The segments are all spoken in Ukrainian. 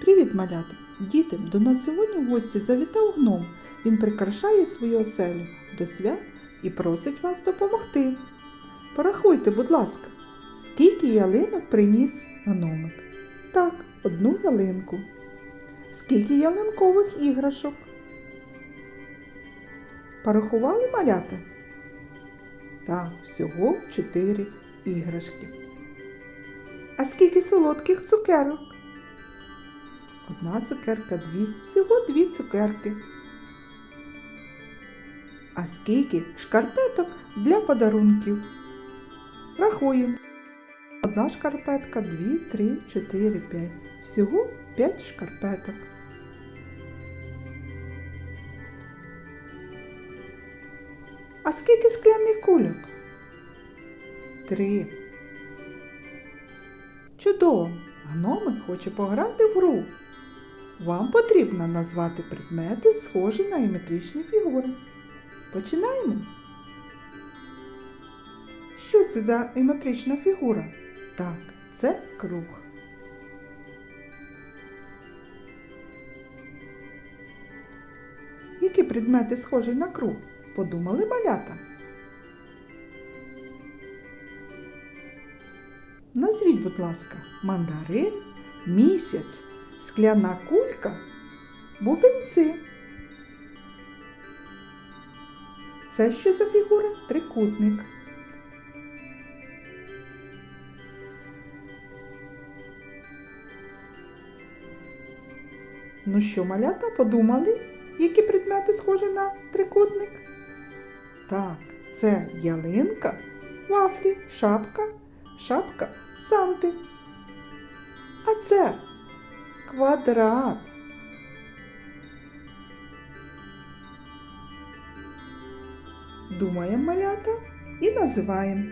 Привіт, малята! Діти, до нас сьогодні в гості завітав гном. Він прикрашає свою оселю до свят і просить вас допомогти. Порахуйте, будь ласка, скільки ялинок приніс гномик? Так, одну ялинку. Скільки ялинкових іграшок? Порахували малята? Так, всього чотири іграшки. А скільки солодких цукерок? Одна цукерка, дві, всього дві цукерки. А скільки шкарпеток для подарунків? Рахуємо. Одна шкарпетка, дві, три, чотири, п'ять. Всього п'ять шкарпеток. А скільки скляних кульок? Три. Чудово! Гномик хоче пограти в гру. Вам потрібно назвати предмети, схожі на геометричні фігури. Починаємо. Що це за геометрична фігура? Так, це круг. Які предмети схожі на круг? Подумали малята? Назвіть, будь ласка, мандарин, місяць, скляна кулька, бубенці. Це що за фігура? Трикутник. Ну що, малята, подумали, які предмети схожі на трикутник? Так, це ялинка, вафлі, шапка, шапка Санти. А це квадрат. Думаємо малята і називаємо.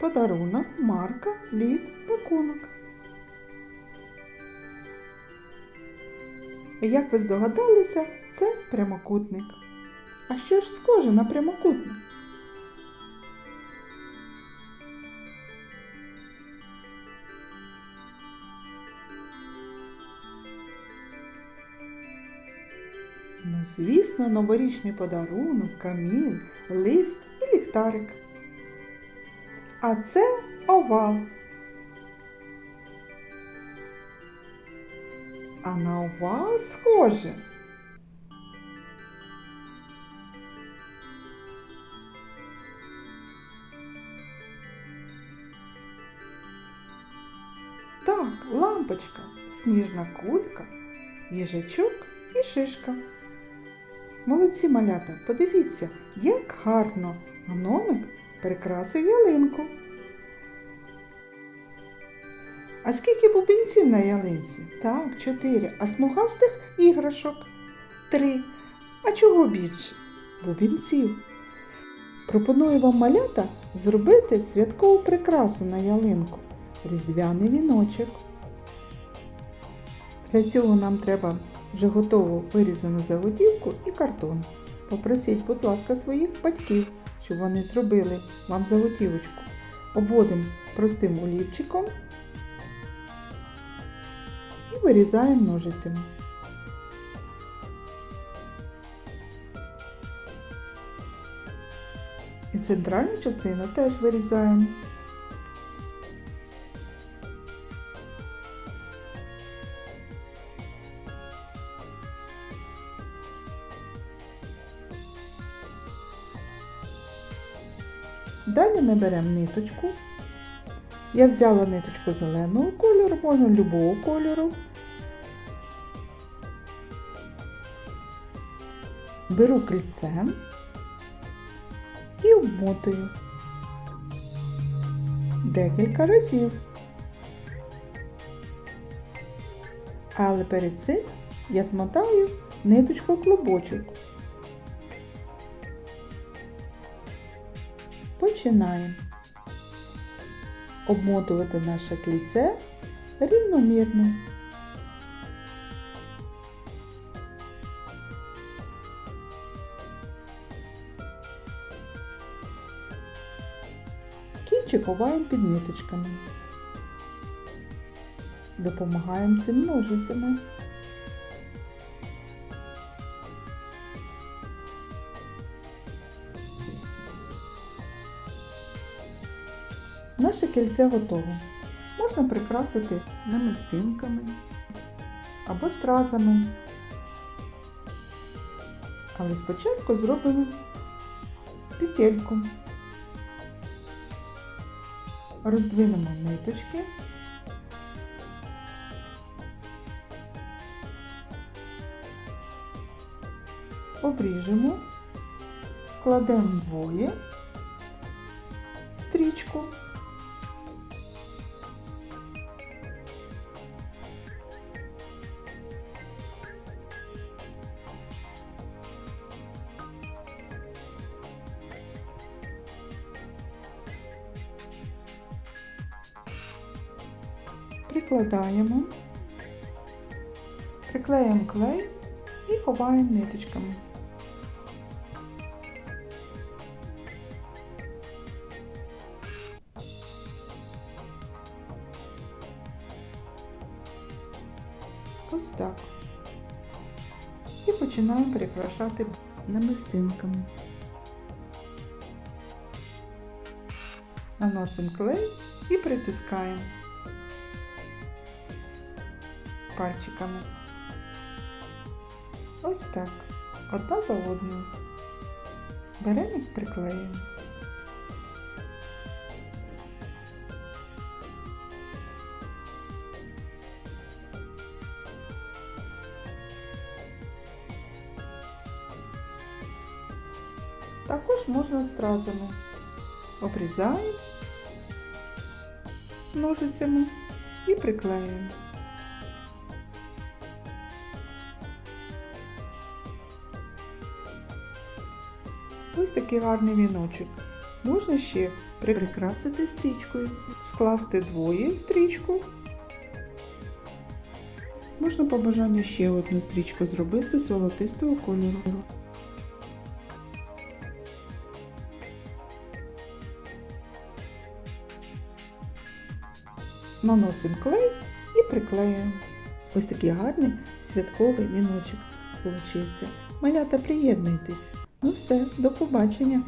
Подарунок, марка, лід, пакунок. Як ви здогадалися, це прямокутник. А що ж схоже на прямокутник? Звісно, новорічний подарунок, камін, лист і ліхтарик. А це овал. А на овал схоже. Так, лампочка, сніжна кулька, їжачок і шишка. Молодці малята, подивіться, як гарно гномик прикрасив ялинку. А скільки бубенців на ялинці? Так, чотири. А смугастих іграшок? Три. А чого більше? Бубенців. Пропоную вам малята зробити святкову прикрасу на ялинку. Різдвяний віночок. Для цього нам треба вже готову вирізану заготівку і картон. Попросіть, будь ласка, своїх батьків, щоб вони зробили вам заготівочку. Обводимо простим олівчиком і вирізаємо ножицями. І центральну частину теж вирізаємо. Далі ми беремо ниточку. Я взяла ниточку зеленого кольору, можна любого кольору. Беру кільцем і обмотую декілька разів. Але перед цим я змотаю ниточку в клубочок. Починаємо обмотувати наше кільце рівномірно. Віночок ховаємо під ниточками. Допомагаємо цим ножицями. Кільце готове. Можна прикрасити намистинками або стразами. Але спочатку зробимо петельку. Роздвинемо ниточки. Обріжемо, складемо двоє стрічку. Прикладаємо, приклеїмо клей і ховаємо ниточками. Ось так. І починаємо прикрашати намистинками. Наносимо клей і притискаємо пальчиками. Ось так. Одна за одною. Беремо і приклеїмо. Також можна стразами. Обрізаємо ножицями і приклеюємо. Ось такий гарний віночок. Можна ще прикрасити стрічкою, скласти двоє стрічку. Можна по бажанню ще одну стрічку зробити золотистого кольору. Наносимо клей і приклеюємо. Ось такий гарний святковий віночок получився. Малята, приєднуйтесь. Ну все, до побачення!